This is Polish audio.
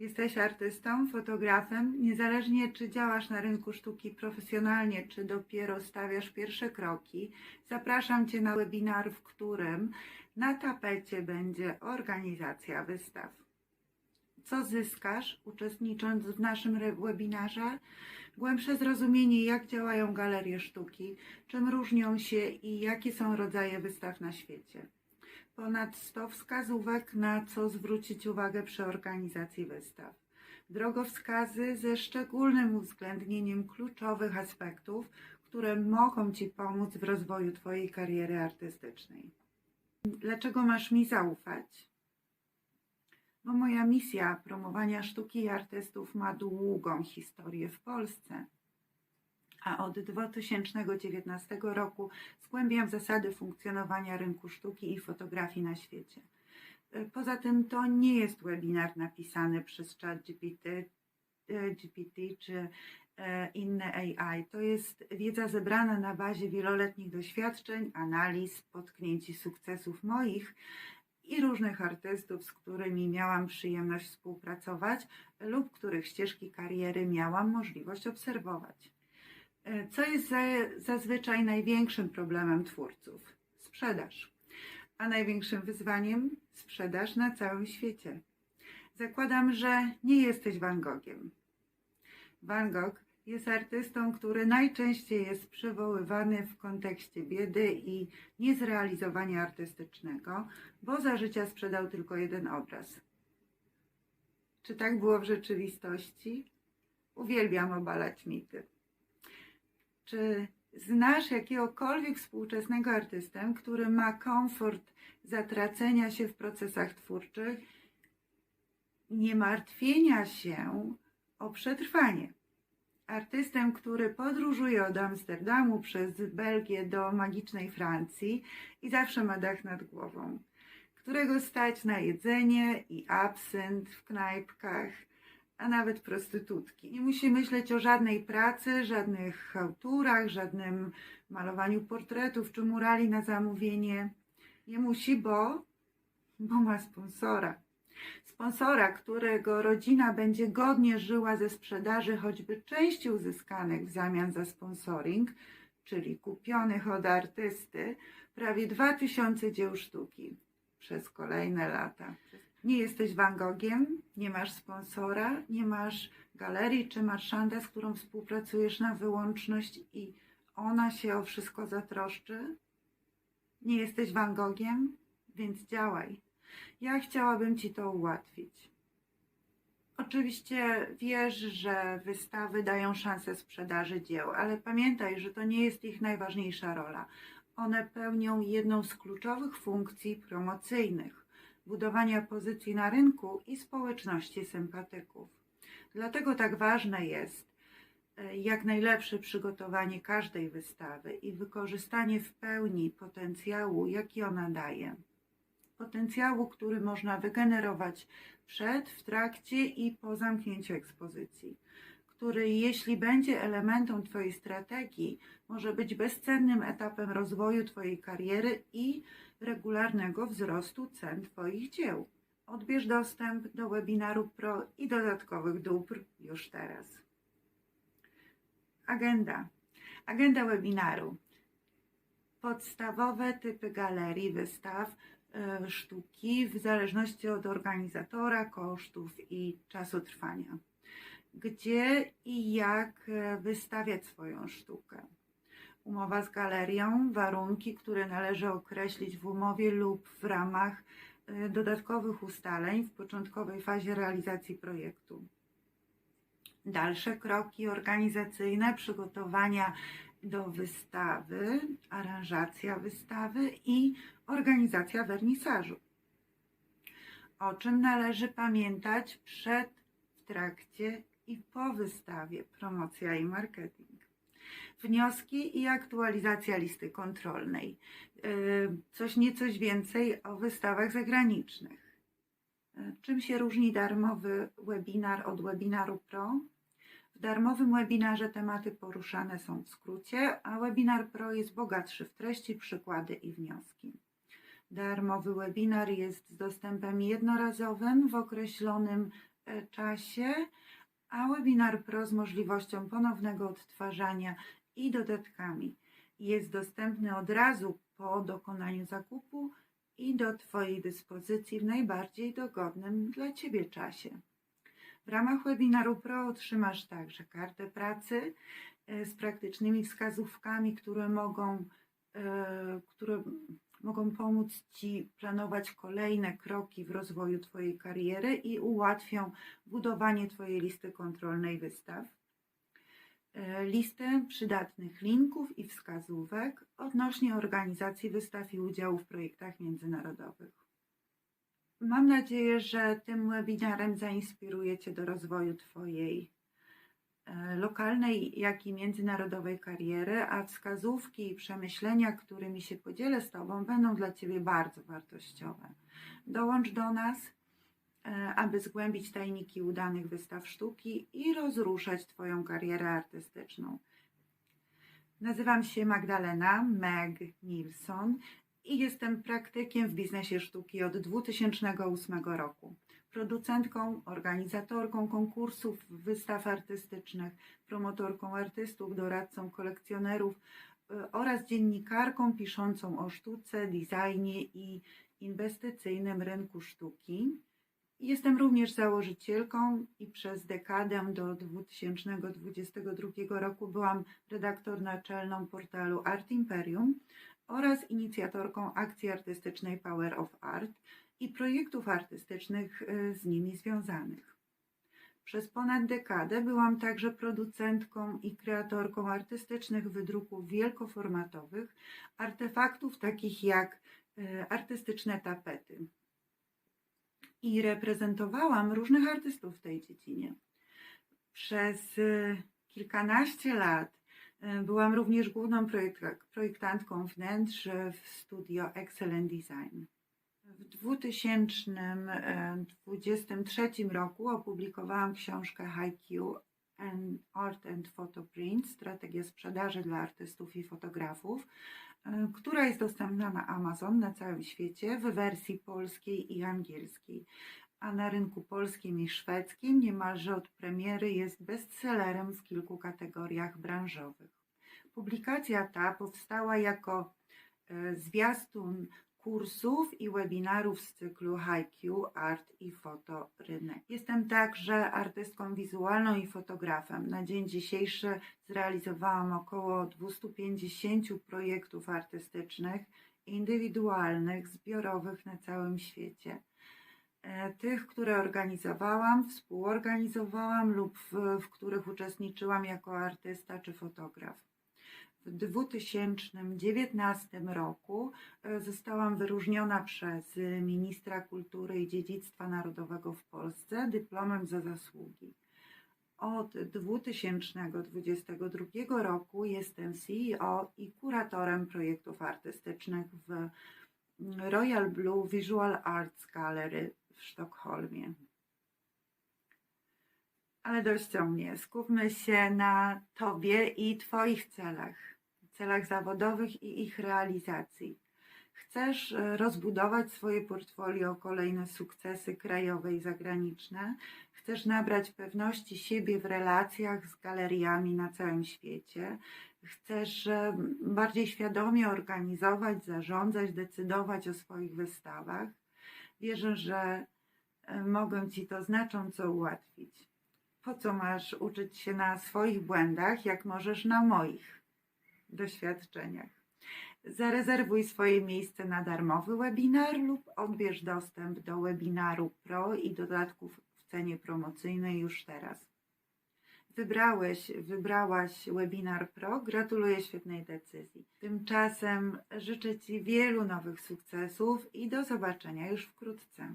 Jesteś artystą, fotografem, niezależnie czy działasz na rynku sztuki profesjonalnie, czy dopiero stawiasz pierwsze kroki. Zapraszam Cię na webinar, w którym na tapecie będzie organizacja wystaw. Co zyskasz uczestnicząc w naszym webinarze? Głębsze zrozumienie, jak działają galerie sztuki, czym różnią się i jakie są rodzaje wystaw na świecie. Ponad 100 wskazówek, na co zwrócić uwagę przy organizacji wystaw. Drogowskazy ze szczególnym uwzględnieniem kluczowych aspektów, które mogą Ci pomóc w rozwoju Twojej kariery artystycznej. Dlaczego masz mi zaufać? Bo moja misja promowania sztuki i artystów ma długą historię w Polsce. A od 2019 roku zgłębiam zasady funkcjonowania rynku sztuki i fotografii na świecie. Poza tym to nie jest webinar napisany przez ChatGPT e, GPT czy e, inne AI. To jest wiedza zebrana na bazie wieloletnich doświadczeń, analiz, potknięć i sukcesów moich i różnych artystów, z którymi miałam przyjemność współpracować lub których ścieżki kariery miałam możliwość obserwować. E, Co jest za, zazwyczaj największym problemem twórców? Sprzedaż. A największym wyzwaniem? Sprzedaż na całym świecie. Zakładam, że nie jesteś Van Gogiem. Van Gogh jest artystą, który najczęściej jest przywoływany w kontekście biedy i niezrealizowania artystycznego, bo za życia sprzedał tylko jeden obraz. Czy tak było w rzeczywistości? Uwielbiam obalać mity. Czy znasz jakiegokolwiek współczesnego artystę, który ma komfort zatracenia się w procesach twórczych, nie martwienia się o przetrwanie? Artystę, który podróżuje od Amsterdamu przez Belgię do magicznej Francji i zawsze ma dach nad głową, którego stać na jedzenie i absynt w knajpkach, a nawet prostytutki. Nie musi myśleć o żadnej pracy, żadnych chałturach, żadnym malowaniu portretów czy murali na zamówienie. Nie musi, bo, bo ma sponsora. Sponsora, którego rodzina będzie godnie żyła ze sprzedaży choćby części uzyskanych w zamian za sponsoring, czyli kupionych od artysty, prawie 2000 dzieł sztuki przez kolejne lata. Nie jesteś Van Gogiem, nie masz sponsora, nie masz galerii czy marszanda, z którą współpracujesz na wyłączność i ona się o wszystko zatroszczy. Nie jesteś Van Gogiem, więc działaj. Ja chciałabym Ci to ułatwić. Oczywiście wiesz, że wystawy dają szansę sprzedaży dzieł, ale pamiętaj, że to nie jest ich najważniejsza rola. One pełnią jedną z kluczowych funkcji promocyjnych budowania pozycji na rynku i społeczności sympatyków. Dlatego tak ważne jest e, jak najlepsze przygotowanie każdej wystawy i wykorzystanie w pełni potencjału, jaki ona daje. Potencjału, który można wygenerować przed, w trakcie i po zamknięciu ekspozycji, który, jeśli będzie elementem Twojej strategii, może być bezcennym etapem rozwoju Twojej kariery i regularnego wzrostu cen Twoich dzieł. Odbierz dostęp do webinaru Pro i dodatkowych dóbr już teraz. Agenda. Agenda webinaru. Podstawowe typy galerii, wystaw, e, sztuki w zależności od organizatora, kosztów i czasu trwania. Gdzie i jak e, wystawiać swoją sztukę umowa z galerią, warunki, które należy określić w umowie lub w ramach y, dodatkowych ustaleń w początkowej fazie realizacji projektu. Dalsze kroki organizacyjne, przygotowania do wystawy, aranżacja wystawy i organizacja wernisażu. O czym należy pamiętać przed, w trakcie i po wystawie, promocja i marketing wnioski i aktualizacja listy kontrolnej. Yy, Coś niecoś więcej o wystawach zagranicznych. Yy, Czym się różni darmowy webinar od webinaru Pro? W darmowym webinarze tematy poruszane są w skrócie, a webinar Pro jest bogatszy w treści, przykłady i wnioski. Darmowy webinar jest z dostępem jednorazowym w określonym e, czasie, a webinar Pro z możliwością ponownego odtwarzania i dodatkami jest dostępny od razu po dokonaniu zakupu i do Twojej dyspozycji w najbardziej dogodnym dla Ciebie czasie. W ramach webinaru Pro otrzymasz także kartę pracy e, z praktycznymi wskazówkami, które mogą, e, które mogą pomóc Ci planować kolejne kroki w rozwoju Twojej kariery i ułatwią budowanie Twojej listy kontrolnej wystaw. E, Listę przydatnych linków i wskazówek odnośnie organizacji wystaw i udziału w projektach międzynarodowych. Mam nadzieję, że tym webinarem zainspiruje Cię do rozwoju Twojej lokalnej, jak i międzynarodowej kariery, a wskazówki i przemyślenia, którymi się podzielę z Tobą, będą dla Ciebie bardzo wartościowe. Dołącz do nas, e, aby zgłębić tajniki udanych wystaw sztuki i rozruszać Twoją karierę artystyczną. Nazywam się Magdalena Meg Nilsson i jestem praktykiem w biznesie sztuki od 2008 roku. Producentką, organizatorką konkursów, wystaw artystycznych, promotorką artystów, doradcą kolekcjonerów y, oraz dziennikarką piszącą o sztuce, designie i inwestycyjnym rynku sztuki. Jestem również założycielką i przez dekadę do 2022 roku byłam redaktor naczelną portalu Art Imperium oraz inicjatorką akcji artystycznej Power of Art i projektów artystycznych y, z nimi związanych. Przez ponad dekadę byłam także producentką i kreatorką artystycznych wydruków wielkoformatowych, artefaktów takich jak y, artystyczne tapety. I reprezentowałam różnych artystów w tej dziedzinie. Przez y, kilkanaście lat Byłam również główną projekt- projektantką wnętrz w studio Excellent Design. W 2023 roku opublikowałam książkę and Art and Photo Print Strategia sprzedaży dla artystów i fotografów, która jest dostępna na Amazon na całym świecie w wersji polskiej i angielskiej. A na rynku polskim i szwedzkim niemalże od premiery jest bestsellerem w kilku kategoriach branżowych. Publikacja ta powstała jako e, zwiastun kursów i webinarów z cyklu HiQ Art i Foto Rynek. Jestem także artystką wizualną i fotografem. Na dzień dzisiejszy zrealizowałam około 250 projektów artystycznych, indywidualnych, zbiorowych na całym świecie. E, Tych, które organizowałam, współorganizowałam lub w, w których uczestniczyłam jako artysta czy fotograf. W 2019 roku e, zostałam wyróżniona przez ministra kultury i dziedzictwa narodowego w Polsce dyplomem za zasługi. Od 2022 roku jestem CEO i kuratorem projektów artystycznych w Royal Blue Visual Arts Gallery w Sztokholmie. Ale dość o mnie. Skupmy się na Tobie i Twoich celach, celach zawodowych i ich realizacji. Chcesz e, rozbudować swoje portfolio o kolejne sukcesy krajowe i zagraniczne. Chcesz nabrać pewności siebie w relacjach z galeriami na całym świecie. Chcesz e, bardziej świadomie organizować, zarządzać, decydować o swoich wystawach. Wierzę, że e, mogę Ci to znacząco ułatwić. Po co masz uczyć się na swoich błędach, jak możesz na moich doświadczeniach? Zarezerwuj swoje miejsce na darmowy webinar lub odbierz dostęp do webinaru Pro i dodatków w cenie promocyjnej już teraz. Wybrałeś, wybrałaś webinar Pro, gratuluję świetnej decyzji. Tymczasem życzę Ci wielu nowych sukcesów i do zobaczenia już wkrótce.